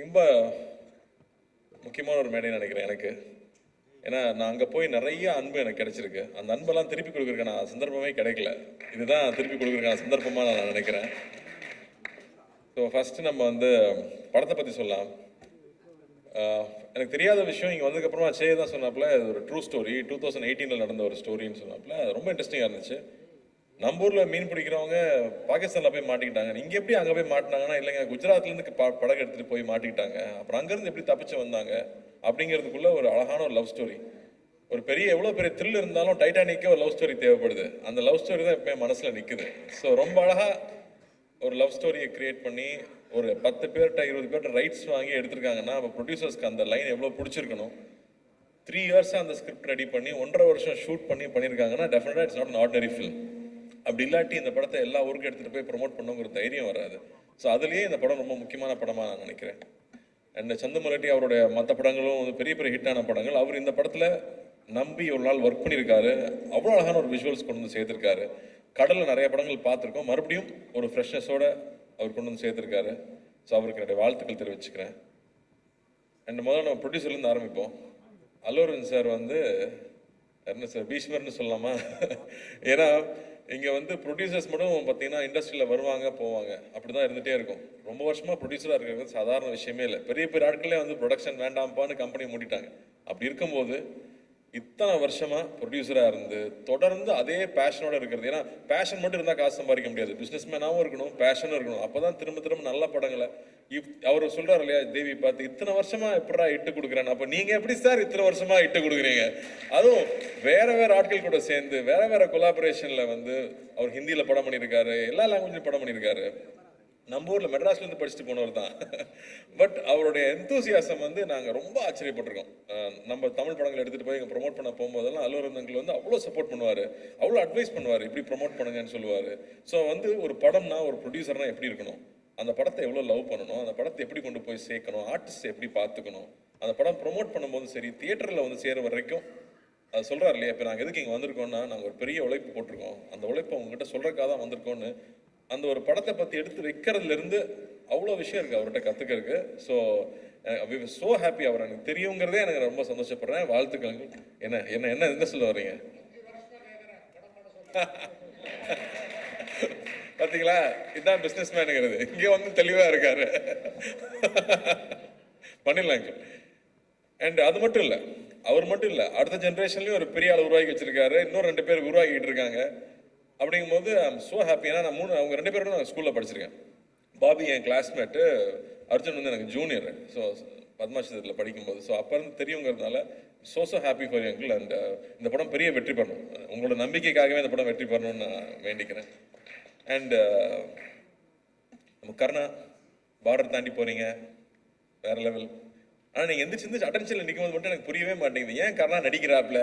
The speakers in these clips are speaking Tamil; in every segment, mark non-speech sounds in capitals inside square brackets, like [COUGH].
ரொம்ப முக்கியமான ஒரு மேடைன்னு நினைக்கிறேன் எனக்கு. ஏன்னா நான் அங்கே போய் நிறைய அன்பு எனக்கு கிடைச்சிருக்கு. அந்த அன்பெல்லாம் திருப்பி கொடுக்குறக்கான சந்தர்ப்பமே கிடைக்கல. இதுதான் திருப்பி கொடுக்குறக்கான சந்தர்ப்பமாக நான் நினைக்கிறேன். ஸோ ஃபஸ்ட்டு நம்ம வந்து படத்தை பற்றி சொல்லலாம். எனக்கு தெரியாத விஷயம் இங்கே வந்ததுக்கப்புறமா சே தான் சொன்னாப்புல இது ஒரு ட்ரூ ஸ்டோரி டூ தௌசண்ட் எயிட்டீனில் நடந்த ஒரு ஸ்டோரின்னு சொன்னாப்புல. அது ரொம்ப இன்ட்ரெஸ்டிங்காக இருந்துச்சு. நம்ம ஊரில் மீன் பிடிக்கிறவங்க பாகிஸ்தானில் போய் மாட்டிக்கிட்டாங்க. இங்கே எப்படி அங்கே போய் மாட்டினாங்கன்னா இல்லைங்க குஜராத்லேருந்து ப படகு எடுத்துகிட்டு போய் மாட்டிக்கிட்டாங்க. அப்புறம் அங்கேருந்து எப்படி தப்பிச்சு வந்தாங்க? அப்படிங்கிறதுக்குள்ள ஒரு அழகான ஒரு லவ் ஸ்டோரி ஒரு பெரிய எவ்வளோ பெரிய த்ரில் இருந்தாலும் டைட்டானிக்கே ஒரு லவ் ஸ்டோரி தேவைப்படுது. அந்த லவ் ஸ்டோரி தான் எப்பயும் மனசில் நிற்குது ஸோ ரொம்ப அழகாக ஒரு லவ் ஸ்டோரியை கிரியேட் பண்ணி ஒரு பத்து பேர்கிட்ட இருபது பேர்கிட்ட ரைட்ஸ் வாங்கி எடுத்திருக்காங்கன்னா அப்போ ப்ரொடியூசர்ஸ்க்கு அந்த லைன் எவ்வளோ பிடிச்சிருக்கணும்? த்ரீ இயர்ஸாக அந்த ஸ்கிரிப்ட் ரெடி பண்ணி ஒன்றரை வருஷம் ஷூட் பண்ணி பண்ணியிருக்காங்கன்னா டெஃபினட்டாக it's not an ordinary film அப்படி இல்லாட்டி இந்த படத்தை எல்லா ஊருக்கும் எடுத்துகிட்டு போய் ப்ரோமோட் பண்ணுங்கிற தைரியம் வராது. ஸோ அதுலேயே இந்த படம் ரொம்ப முக்கியமான படமாக நான் நினைக்கிறேன். அண்ட் சந்துமலட்டி அவருடைய மற்ற படங்களும் வந்து பெரிய பெரிய ஹிட்டான படங்கள். அவர் இந்த படத்தில் நம்பி ஒரு நாள் ஒர்க் பண்ணியிருக்காரு. அவ்வளோ அழகான ஒரு விஷுவல்ஸ் கொண்டு வந்து சேர்த்துருக்காரு. கடலில் நிறைய படங்கள் பார்த்துருக்கோம். மறுபடியும் ஒரு ஃப்ரெஷ்னஸோடு அவர் கொண்டு வந்து சேர்த்துருக்காரு. ஸோ அவருக்கு என்னுடைய வாழ்த்துக்கள் தெரிவிச்சுக்கிறேன். அண்ட் முதல்ல நம்ம ப்ரொடியூசர்லேருந்து ஆரம்பிப்போம். அல்லூரன் சார் வந்து என்ன சார் பீஷ்மர்னு சொல்லலாமா? ஏன்னா இங்கே வந்து ப்ரொடியூசர்ஸ் மட்டும் பார்த்தீங்கன்னா இண்டஸ்ட்ரியில் வருவாங்க போவாங்க. அப்படி தான் இருந்துகிட்டே இருக்கும். ரொம்ப வருஷமாக ப்ரொடியூசராக இருக்கிறது சாதாரண விஷயமே இல்லை. பெரிய பெரிய ஆட்களே வந்து ப்ரொடக்ஷன் வேண்டாம்ப்பான்னு கம்பெனி மூடிட்டாங்க. அப்படி இருக்கும்போது இத்தனை வருஷமா ப்ரொடியூசராக இருந்து தொடர்ந்து அதே பேஷனோட இருக்கிறது. ஏன்னா பேஷன் மட்டும் இருந்தால் காசு சம்பாதிக்க முடியாது. பிஸ்னஸ் மேனாகவும் இருக்கணும் பேஷனும் இருக்கணும். அப்போ தான் திரும்ப திரும்ப நல்ல படங்களை இப் அவர் சொல்றாரு இல்லையா தேவி பார்த்து இத்தனை வருஷமா எப்படா இட்டு கொடுக்குறேன் அப்போ நீங்கள் எப்படி சார் இத்தனை வருஷமா இட்டு கொடுக்குறீங்க? அதுவும் வேற வேற ஆட்கள் கூட சேர்ந்து வேற வேற கொலாபரேஷனில் வந்து அவர் ஹிந்தியில் படம் பண்ணியிருக்காரு எல்லா லாங்குவேஜ்லையும் படம் பண்ணியிருக்காரு. நம்ம ஊரில் மெட்ராஸ்லேருந்து படிச்சுட்டு போனவர் தான். பட் அவருடைய எந்தூசியாசம் வந்து நாங்கள் ரொம்ப ஆச்சரியப்பட்டிருக்கோம். நம்ம தமிழ் படங்கள் எடுத்துகிட்டு போய் இங்கே ப்ரொமோட் பண்ண போகும்போதெல்லாம் அலுவலகங்கள் வந்து அவ்வளோ சப்போர்ட் பண்ணுவார். அவ்வளோ அட்வைஸ் பண்ணுவார். இப்படி ப்ரொமோட் பண்ணுங்கன்னு சொல்லுவார். ஸோ வந்து ஒரு படம்னா ஒரு ப்ரொடியூசர்னா எப்படி இருக்கணும்? அந்த படத்தை எவ்வளோ லவ் பண்ணணும்? அந்த படத்தை எப்படி கொண்டு போய் சேர்க்கணும்? ஆர்டிஸ்ட் எப்படி பார்த்துக்கணும்? அந்த படம் ப்ரொமோட் பண்ணும்போது சரி தியேட்டரில் வந்து சேர வரைக்கும் அது சொல்கிறார் இல்லையா? இப்போ நாங்கள் எதுக்கு இங்கே வந்திருக்கோம்னா நாங்கள் ஒரு பெரிய உழைப்பு போட்டிருக்கோம். அந்த உழைப்பை உங்ககிட்ட சொல்கிறக்காக தான் வந்திருக்கோம்னு அந்த ஒரு படத்தை பற்றி எடுத்து வைக்கிறதுலேருந்து அவ்வளோ விஷயம் இருக்குது அவர்கிட்ட கற்றுக்கிறதுக்கு ஸோ வி ஸோ ஹாப்பி அவர் எனக்கு தெரியுங்கிறதே எனக்கு ரொம்ப சந்தோஷப்படுறேன். வாழ்த்துக்கள். என்ன என்ன என்ன என்ன சொல்ல வர்றீங்க? [LAUGHS] பார்த்தீங்களா இதுதான் பிஸ்னஸ் மேனுங்கிறது இங்கே வந்து தெளிவாக இருக்காரு. [LAUGHS] பண்ணிடலாங்க அண்ட் அது மட்டும் இல்லை அவர் மட்டும் இல்லை அடுத்த ஜென்ரேஷன்லேயும் ஒரு பெரிய ஆள் உருவாக்கி வச்சிருக்காரு. இன்னும் ரெண்டு பேர் உருவாக்கிட்டு இருக்காங்க. அப்படிங்கும்போது ஐம் ஸோ ஹாப்பி ஏன்னா நான் மூணு அவங்க ரெண்டு பேரும் நான் ஸ்கூலில் படிச்சிருக்கேன். பாபி என் கிளாஸ்மேட்டு அர்ஜுன் வந்து எனக்கு ஜூனியர் ஸோ பத்மாசத்தில் படிக்கும்போது. ஸோ அப்போ இருந்து தெரியுங்கிறதுனால so so happy for uncle and இந்த படம் பெரிய வெற்றி பெறணும். உங்களோட நம்பிக்கைக்காகவே இந்த படம் வெற்றி பெறணும்னு நான் வேண்டிக்கிறேன். அண்ட் uh, நம்ம கர்ணா பார்டர் தாண்டி போகிறீங்க வேறு லெவல் ஆனால் நீங்க எந்திரிச்சு அட்டென்ஷனில் நிற்கும் போது மட்டும் எனக்கு புரியவே மாட்டேங்குது. ஏன் கர்ணா நடிக்கிறாப்ல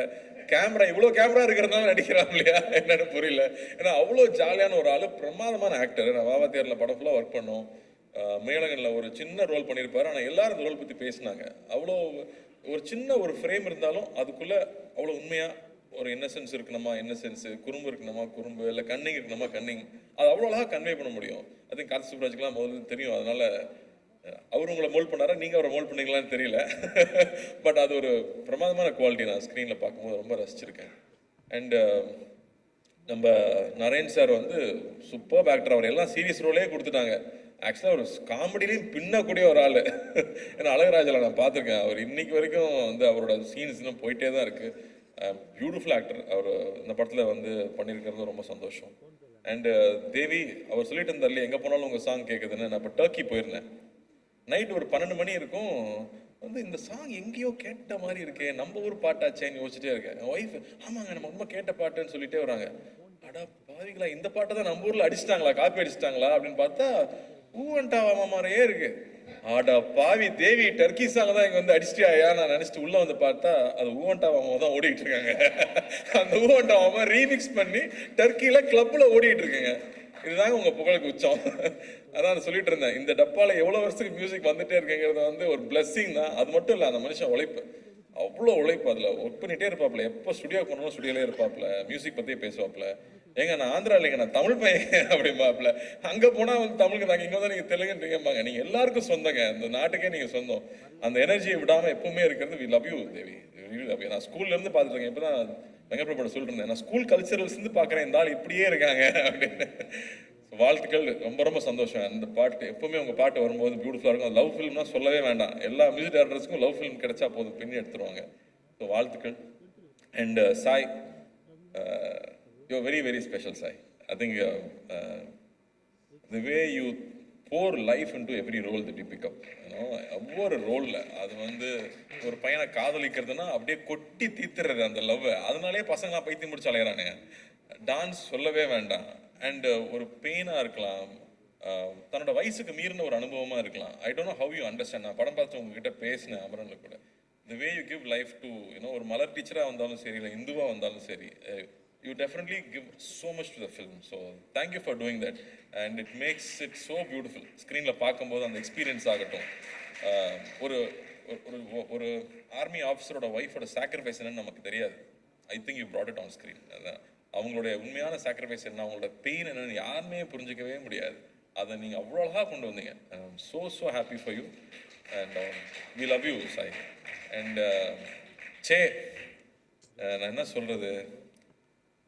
கேமரா இவ்வளோ கேமரா இருக்கிறதுனால நடிக்கிறாப்லையா [LAUGHS] என்னன்னு புரியல. ஏன்னா அவ்வளோ ஜாலியான ஒரு ஆள் பிரமாதமான ஆக்டர் நான் வாவாத்தியாரில் படம் ஃபுல்லாக ஒர்க் பண்ணோம். மேலகனில் ஒரு சின்ன ரோல் பண்ணியிருப்பார் ஆனால் எல்லாரும் அந்த ரோல் பற்றி பேசினாங்க. அவ்வளோ ஒரு சின்ன ஒரு ஃப்ரேம் இருந்தாலும் அதுக்குள்ளே அவ்வளோ உண்மையாக ஒரு இன்னசென்ஸ் இருக்கணுமா இன்னசென்ஸ் குறும்பு இருக்கணுமா குறும்பு? இல்லை கன்னிங் இருக்கணுமா கன்னிங் அது அவ்வளோ அழகாக கன்வே பண்ண முடியும். அது கார்த்தி சுப்ராஜ்க்குலாம் முதல்ல தெரியும். அதனால அவர் உங்களை மோல்ட் பண்ணாரா? நீங்கள் அவரை மோல்ட் பண்ணீங்களான்னு தெரியல. [LAUGHS] பட் அது ஒரு பிரமாதமான குவாலிட்டி நான் ஸ்க்ரீனில் பார்க்கும்போது ரொம்ப ரசிச்சிருக்கேன். அண்டு um, நம்ம நரேன் சார் வந்து சூப்பர் ஆக்டர் அவர் எல்லாம் சீரியஸ் ரோலே கொடுத்துட்டாங்க. ஆக்சுவலாக ஒரு காமெடிலையும் பின்னக்கூடிய ஒரு ஆள். [LAUGHS] ஏன்னா அழகராஜில் நான் பார்த்துருக்கேன். அவர் இன்னைக்கு வரைக்கும் வந்து அவரோட சீன்ஸ்லாம் போயிட்டே தான் இருக்குது பியூட்டிஃபுல் ஆக்டர் அவர் இந்த படத்தில் வந்து பண்ணியிருக்கிறது ரொம்ப சந்தோஷம். அண்டு uh, தேவி அவர் சொல்லிட்டு இருந்தார் இல்லையா எங்கே போனாலும் உங்கள் சாங் கேட்குதுன்னு நான் இப்போ டர்க்கி போயிருந்தேன். நைட் ஒரு பன்னெண்டு மணி இருக்கும். வந்து இந்த சாங் எங்கேயோ கேட்ட மாதிரி இருக்கே. நம்ம ஊர் பாட்டாச்சேன்னு யோசிச்சுட்டே இருக்கேன். ஒய்ஃப் ஆமாங்க நம்ம ரொம்ப கேட்ட பாட்டுன்னு சொல்லிட்டே வராங்க. அடா பாவிங்களா இந்த பாட்டை தான் நம்ம ஊர்ல அடிச்சிட்டாங்களா காப்பி அடிச்சிட்டாங்களா அப்படின்னு பார்த்தா ஊவன்டாவா மாதிரியே இருக்கு. ஆடா பாவி தேவி டர்க்கி சாங் தான் இங்க வந்து அடிச்சிட்டியா நான் நினைச்சிட்டு உள்ள வந்து பார்த்தா அது ஊவன்டாவாமா தான் ஓடிட்டு இருக்காங்க. அந்த ஊவன்டாவாமா ரீமிக்ஸ் பண்ணி டர்க்கில கிளப்ல ஓடிட்டு இருக்குங்க. இதுதாங்க உங்க புகழுக்கு உச்சம். அதான் சொல்லிட்டு இருந்தேன். இந்த டப்பால எவ்வளவு வருஷத்துக்கு மியூசிக் வந்துட்டே இருக்குங்கிறது வந்து ஒரு பிளஸ்ஸிங் தான். அது மட்டும் இல்லை அந்த மனுஷன் உழைப்பு. அவ்வளோ உழைப்பு அதில். ஒர்க் பண்ணிகிட்டே இருப்பாப்ல எப்போ ஸ்டுடியோ போனாலும் ஸ்டுடியோலே இருப்பாப்ல மியூசிக் பற்றியே பேசுவாப்ல ஏங்க நான் ஆந்திரா இல்லைங்க நான் தமிழ் பையன் அப்படிம்பாப்புல. அங்கே போனால் வந்து தமிழுக்கு நாங்கள் இங்கே வந்து நீங்கள் தெலுங்குன்றீங்கம்பாங்க நீங்கள் எல்லாருக்கும் சொந்தங்க. இந்த நாட்டுக்கே நீங்கள் சொந்தம். அந்த எனர்ஜியை விடாமல் எப்பவுமே இருக்கிறது we love you Devi love you நான் ஸ்கூல்ல இருந்து பார்த்துட்டு இப்போ தான் வெங்கட்பிரபு சொல்லிட்டு இருந்தேன். நான் ஸ்கூல் கல்ச்சரல்ஸ் இருந்து பார்க்குறேன். இந்த ஆள் இப்படியே இருக்காங்க அப்படின்னு. வாழ்த்துக்கள். ரொம்ப ரொம்ப சந்தோஷம். அந்த பாட்டு எப்பவுமே உங்கள் பாட்டு வரும்போது பியூட்டிஃபுல்லாக இருக்கும். லவ் ஃபிலிம்னா சொல்லவே வேண்டாம். எல்லா மியூசிக் டேரக்டர்ஸ்க்கும் லவ் ஃபிலிம் கிடைச்சா போதும். பின்னி எடுத்துருவாங்க. ஸோ வாழ்த்துக்கள். And Sai you very very special Sai I think the way you pour life into every role the pickup ஒவ்வொரு ரோலில் அது வந்து ஒரு பையனை காதலிக்கிறதுனா அப்படியே கொட்டி தீத்துறது அந்த லவ் அதனாலே பசங்களாம் பைத்தியம் முடிச்சு அலையிறானுங்க. டான்ஸ் சொல்லவே வேண்டாம். அண்டு uh, ஒரு பெயினாக இருக்கலாம். தன்னோட வயசுக்கு மீறின ஒரு அனுபவமாக இருக்கலாம். I don't know how you understand நான் படம் பார்த்து உங்ககிட்ட பேசினேன் அமரனில் கூட. The way you give life to you know ஒரு மலர் டீச்சராக வந்தாலும் சரி இல்லை இந்துவாக வந்தாலும் சரி you definitely give so much to the film so thank you for doing that and it makes it so beautiful ஸ்க்ரீனில் பார்க்கும்போது அந்த எக்ஸ்பீரியன்ஸ் ஆகட்டும். ஒரு ஒரு- ஒரு ஆர்மி ஆஃபீஸரோட ஒய்ஃபோட சாக்ரிஃபைஸ் என்னன்னு நமக்கு தெரியாது. I think you brought it on screen அதான். அவங்களுடைய உண்மையான சாக்ரிஃபைஸ் என்ன? அவங்களோட பெயின் என்னன்னு யாருமே புரிஞ்சிக்கவே முடியாது. அதை நீங்கள் அவ்வளோ அழகாக கொண்டு வந்தீங்க. So so happy for you and we love you Sai and say நான் என்ன சொல்கிறது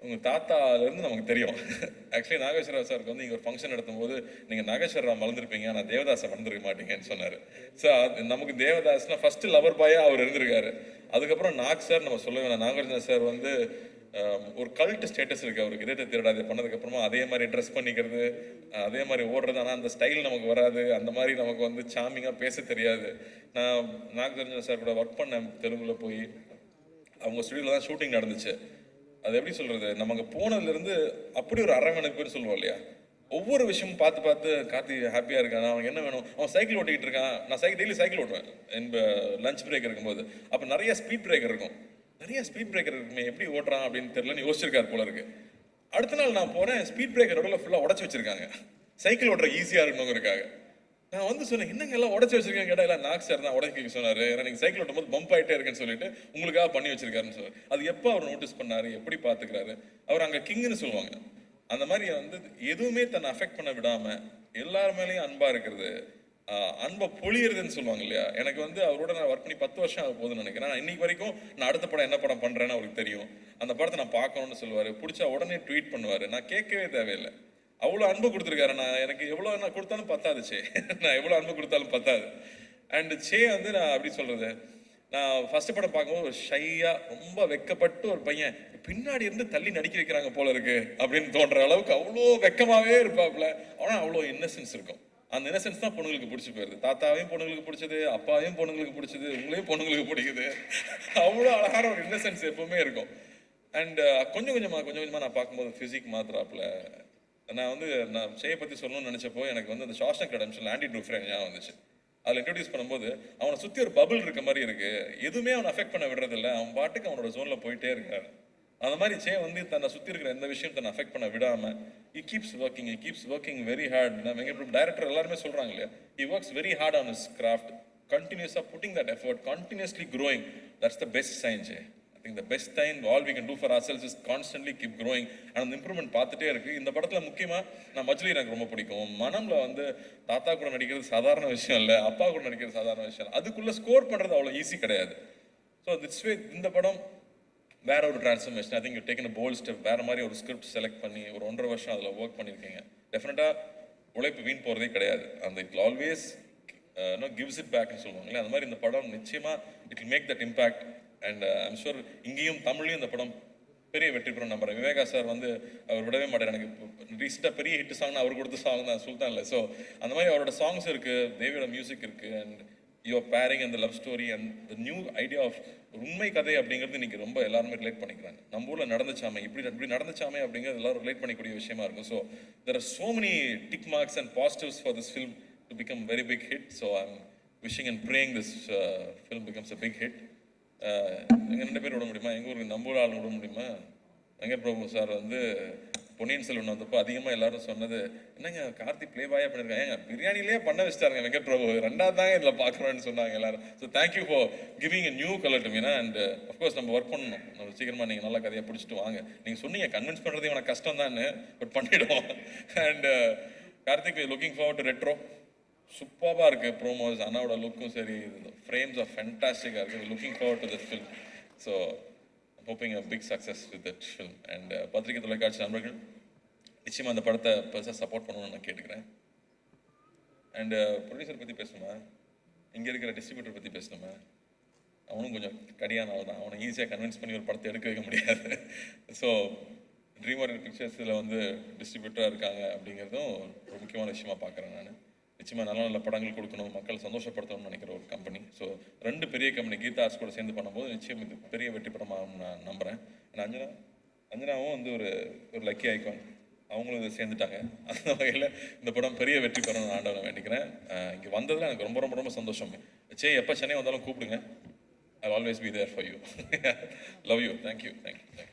உங்கள் தாத்தாலேருந்து நமக்கு தெரியும். [LAUGHS] ஆக்சுவலி நாகேஸ்வரராவ் சாருக்கு வந்து இங்கே ஒரு ஃபங்க்ஷன் நடத்தும்போது நீங்கள் நாகேஸ்வரராவ் மறந்துருப்பீங்க ஆனால் தேவதாஸை மறந்துருக்க மாட்டீங்கன்னு சொன்னார். ஸோ நமக்கு தேவதாஸ்னால் ஃபஸ்ட்டு லவர் பாயாக அவர் இருந்திருக்காரு. அதுக்கப்புறம் நாக் சார் நம்ம சொல்ல வேணாம். நாகார்ஜுன சார் வந்து ஒரு கல்ட் ஸ்டேட்டஸ் இருக்கு அவருக்கு. இதயத்தை திருடாது பண்ணதுக்கப்புறமா அதே மாதிரி ட்ரெஸ் பண்ணிக்கிறது அதே மாதிரி ஓடுறது. ஆனால் அந்த ஸ்டைல் நமக்கு வராது. அந்த மாதிரி நமக்கு வந்து சாமிங்காக பேச தெரியாது. நான் நாகார்ஜுன சார் கூட ஒர்க் பண்ணேன் தெலுங்குல போய். அவங்க ஸ்டுடியோவில் தான் ஷூட்டிங் நடந்துச்சு. அது எப்படி சொல்கிறது நம்ம அங்கே போனதுலேருந்து அப்படி ஒரு அரவணைப்புன்னு சொல்லுவோம் இல்லையா? ஒவ்வொரு விஷயமும் பார்த்து பார்த்து கார்த்தி ஹாப்பியாக இருக்கான்? அவன் என்ன வேணும்? அவன் சைக்கிள் ஓட்டிக்கிட்டு இருக்கான். நான் சைக்கிள் டெய்லி சைக்கிள் ஓட்டுவேன். என் லஞ்ச் பிரேக் இருக்கும்போது. அப்போ நிறைய ஸ்பீட் பிரேக் இருக்கும். நிறைய ஸ்பீட் பிரேக்கர் இருக்குமே எப்படி ஓட்டுறான் அப்படின்னு தெரியலன்னு யோசிச்சிருக்காரு போல இருக்கு. அடுத்த நாள் நான் போறேன் ஸ்பீட் பிரேக்கர் உடல ஃபுல்லாக உடச்சி வச்சிருக்காங்க. சைக்கிள் ஓட்டுற ஈஸியாக இருக்கணுங்கிறக்காக நான் வந்து சொன்னேன் என்னங்க எல்லாம் உடச்சி வச்சிருக்கேன் கேட்டா எல்லாம் நாக் சார் தான் உடச்சி சொன்னாரு. ஏன்னா நீங்க சைக்கிள் ஓட்டும் போது பம்ப் ஆயிட்டே இருக்குன்னு சொல்லிட்டு உங்களுக்காக பண்ணி வச்சிருக்காருன்னு சொல்லி அது எப்போ அவர் நோட்டீஸ் பண்ணாரு எப்படி பாத்துக்கிறாரு? அவர் அங்க கிங்னு சொல்லுவாங்க. அந்த மாதிரி வந்து எதுவுமே தன்னை அஃபெக்ட் பண்ண விடாம எல்லார் மேலேயும் அன்பா இருக்கிறது அன்பை பொழியிறதுன்னு சொல்லுவாங்க இல்லையா? எனக்கு வந்து அவரோட நான் ஒர்க் பண்ணி பத்து வருஷம் ஆக போகுதுன்னு நினைக்கிறேன். நான் இன்னைக்கு வரைக்கும் நான் அடுத்த படம் என்ன படம் பண்ணுறேன்னு அவருக்கு தெரியும். அந்த படத்தை நான் பார்க்கணும்னு சொல்லுவார். பிடிச்சா உடனே ட்வீட் பண்ணுவார். நான் கேட்கவே தேவையில்லை. அவ்வளோ அன்பு கொடுத்துருக்காரு. நான் எனக்கு எவ்வளோ நான் கொடுத்தாலும் பத்தாது சே. [LAUGHS] நான் எவ்வளோ அன்பு கொடுத்தாலும் பத்தாது. அண்ட் சே வந்து நான் அப்படி சொல்கிறது நான் ஃபஸ்ட்டு படம் பார்க்கும்போது ஒரு ரொம்ப வெக்கப்பட்டு ஒரு பையன் பின்னாடி இருந்து தள்ளி நடிக்க வைக்கிறாங்க போல இருக்கு அப்படின்னு தோன்ற அளவுக்கு அவ்வளோ வெக்கமாகவே இருப்பாப்புல. ஆனால் அவ்வளோ இன்னசென்ஸ் இருக்கும். அந்த இன்னசென்ஸ் தான் பொண்ணுங்களுக்கு பிடிச்சி போயிருது. தாத்தாவையும் பொண்ணுங்களுக்கு பிடிச்சது அப்பாவையும் பொண்ணுங்களுக்கு பிடிச்சது உங்களையும் பொண்ணுங்களுக்கு பிடிக்குது. அவ்வளோ அழகான ஒரு இன்னசென்ஸ் எப்பவுமே இருக்கும். அண்ட் uh, கொஞ்சம் கொஞ்சமாக கொஞ்சம் கொஞ்சமாக நான் பார்க்கும்போது ஃபிசிக் மாத்திராப்பில் நான் வந்து நான் செய்ய பற்றி சொல்லணும்னு நினச்சப்போ எனக்கு வந்து அந்த ஷாஸ்டக் ரெடம்ஷன் ஆண்டி டூஃப்ரே ஞாபகம் வந்துச்சு. அதில் இன்ட்ரடியூஸ் பண்ணும்போது அவனை சுற்றி ஒரு பபுள் இருக்க மாதிரி இருக்கு. எதுவுமே அவனை அஃபெக்ட் பண்ண விடுறதில்ல. அவன் பாட்டுக்கு அவனோட ஜோனில் போயிட்டே இருக்காரு. அந்த மாதிரி சே வந்து தன்னை சுற்றி இருக்கிற எந்த விஷயம் தன்னை அஃபெக்ட் பண்ண விடாமல் he keeps working he keeps working very hard நான் டைரக்டர் எல்லாருமே சொல்கிறாங்க இல்லையா he works very hard on his craft கண்டினியூஸாக putting that effort continuously growing. That's the best sign J I think the best time all we can do for ourselves is constantly keep growing. And அந்த இம்ப்ரூவ்மெண்ட் பார்த்துட்டே இருக்கு. இந்த படத்தில் முக்கியமாக நான் மஜ்லி எனக்கு ரொம்ப பிடிக்கும். மனம்ல வந்து தாத்தா கூட நடிக்கிறது சாதாரண விஷயம் இல்லை அப்பா கூட நடிக்கிறது சாதாரண விஷயம் இல்லை. அதுக்குள்ளே ஸ்கோர் பண்ணுறது அவ்வளோ ஈஸி கிடையாது. ஸோ திட்ஸ் வே இந்த படம் வேற ஒரு transformation I think you taken bold step வேற மாதிரி ஒரு ஸ்கிரிப்ட் செலக்ட் பண்ணி ஒரு ஒன்றரை வருஷம் அதில் ஒர்க் பண்ணியிருக்கீங்க டெஃபினட்டாக உழைப்பு வீண் போகிறதே கிடையாது. அந்த it always no gives it பேக்னு சொல்லுவாங்களே அந்த மாதிரி இந்த படம் நிச்சயமாக it make that impact and I'm sure இங்கேயும் தமிழ்லையும் இந்த படம் பெரிய வெற்றி பெறும் நம்புறேன். விவேகா சார் வந்து அவர் விடவே மாட்டார். எனக்கு ரீசெண்டாக பெரிய ஹிட் சாங்னா அவர் கொடுத்த சாங் தான் சுல்தான்ல ஸோ அந்த மாதிரி அவரோட சாங்ஸ் இருக்குது தேவியோட மியூசிக் இருக்குது அண்ட் யுவர் பேரிங் அந்த love story and the new idea of உண்மை கதை அப்படிங்கிறது இன்னைக்கு ரொம்ப எல்லாருமே ரிலேட் பண்ணிக்கிறாங்க. நம்ம ஊரில் நடந்துச்சாமே இப்படி இப்படி நடந்துச்சாமே அப்படிங்கிறது எல்லாரும் ரிலேட் பண்ணிக்கூடிய விஷயமா இருக்கும். So there are so many tick marks and positives for this film to become very big hit so I am wishing and praying this film becomes a big hit எங்கள் ரெண்டு பேர் விட முடியுமா? எங்கள் ஊருக்கு நம்ம ஊர் ஆள் விட முடியுமா? வெங்கட் பிரபு சார் வந்து பொன்னியின் செல்வன் வந்தப்போ அதிகமாக எல்லாரும் சொன்னது என்னங்க கார்த்தி ப்ளே பாயா பண்ணியிருக்காங்க ஏங்க பிரியாணிலேயே பண்ண வச்சிட்டாருங்க வெங்கட் பிரபு ரெண்டாவது தாங்க இதில் பார்க்குறோன்னு சொன்னாங்க எல்லாரும். So thank you for giving a new colour to Meena and of course நம்ம ஒர்க் பண்ணணும். நம்ம சீக்கிரமாக நீங்கள் நல்ல கதையை பிடிச்சிட்டு வாங்க. நீங்கள் சொன்னீங்க கன்வின்ஸ் பண்ணுறது உனக்கு கஷ்டம் தான் பட் பண்ணிவிடுவோம் and Karthik looking forward to Retro சூப்பராக இருக்குது ப்ரோமோஸ் அண்ணாவோட லுக்கும் சரி ஃப்ரேம்ஸ் ஆஃப் ஃபென்டாஸ்டிக்காக இருக்குது looking forward to this film so hoping a big success with that film and பத்திரிகை தொலைக்காட்சி நண்பர்கள் நிச்சயமாக அந்த படத்தை பெருசாக சப்போர்ட் பண்ணணும்னு நான் கேட்டுக்கிறேன். அண்டு ப்ரொடியூசர் பற்றி பேசணுமா? இங்கே இருக்கிற டிஸ்ட்ரிபியூட்டர் பற்றி பேசணுமா? அவனும் கொஞ்சம் கடியான ஆள் தான். அவனை ஈஸியாக கன்வின்ஸ் பண்ணி ஒரு படத்தை எடுக்க வைக்க முடியாது. ஸோ ட்ரீம் ஆர்டர் பிக்சர்ஸில் வந்து டிஸ்ட்ரிபியூட்டராக இருக்காங்க அப்படிங்கிறதும் ஒரு முக்கியமான விஷயமா பார்க்குறேன் நான். நிச்சயமாக நல்ல நல்ல படங்கள் கொடுக்கணும் மக்கள் சந்தோஷப்படுத்தணும்னு நினைக்கிற ஒரு கம்பெனி ஸோ ரெண்டு பெரிய கம்பெனி கீதா ஆர்ட்ஸ் கூட சேர்ந்து பண்ணும்போது நிச்சயம் இது பெரிய வெற்றி படமாகும் நான் நம்புகிறேன் ஏன்னா அஞ்சனா அஞ்சனாவும் வந்து ஒரு ஒரு லக்கி ஐக்கான் அவங்களும் இதை சேர்ந்துட்டாங்க. [LAUGHS] அந்த வகையில் இந்த படம் பெரிய வெற்றி பெறணும்னு ஆண்டவனை வேண்டிக்கிறேன். இங்கே வந்ததில் எனக்கு ரொம்ப ரொம்ப ரொம்ப சந்தோஷம். சே எப்போ சென்னை வந்தாலும் கூப்பிடுங்க. I always be there for you love you thank you thank you thank you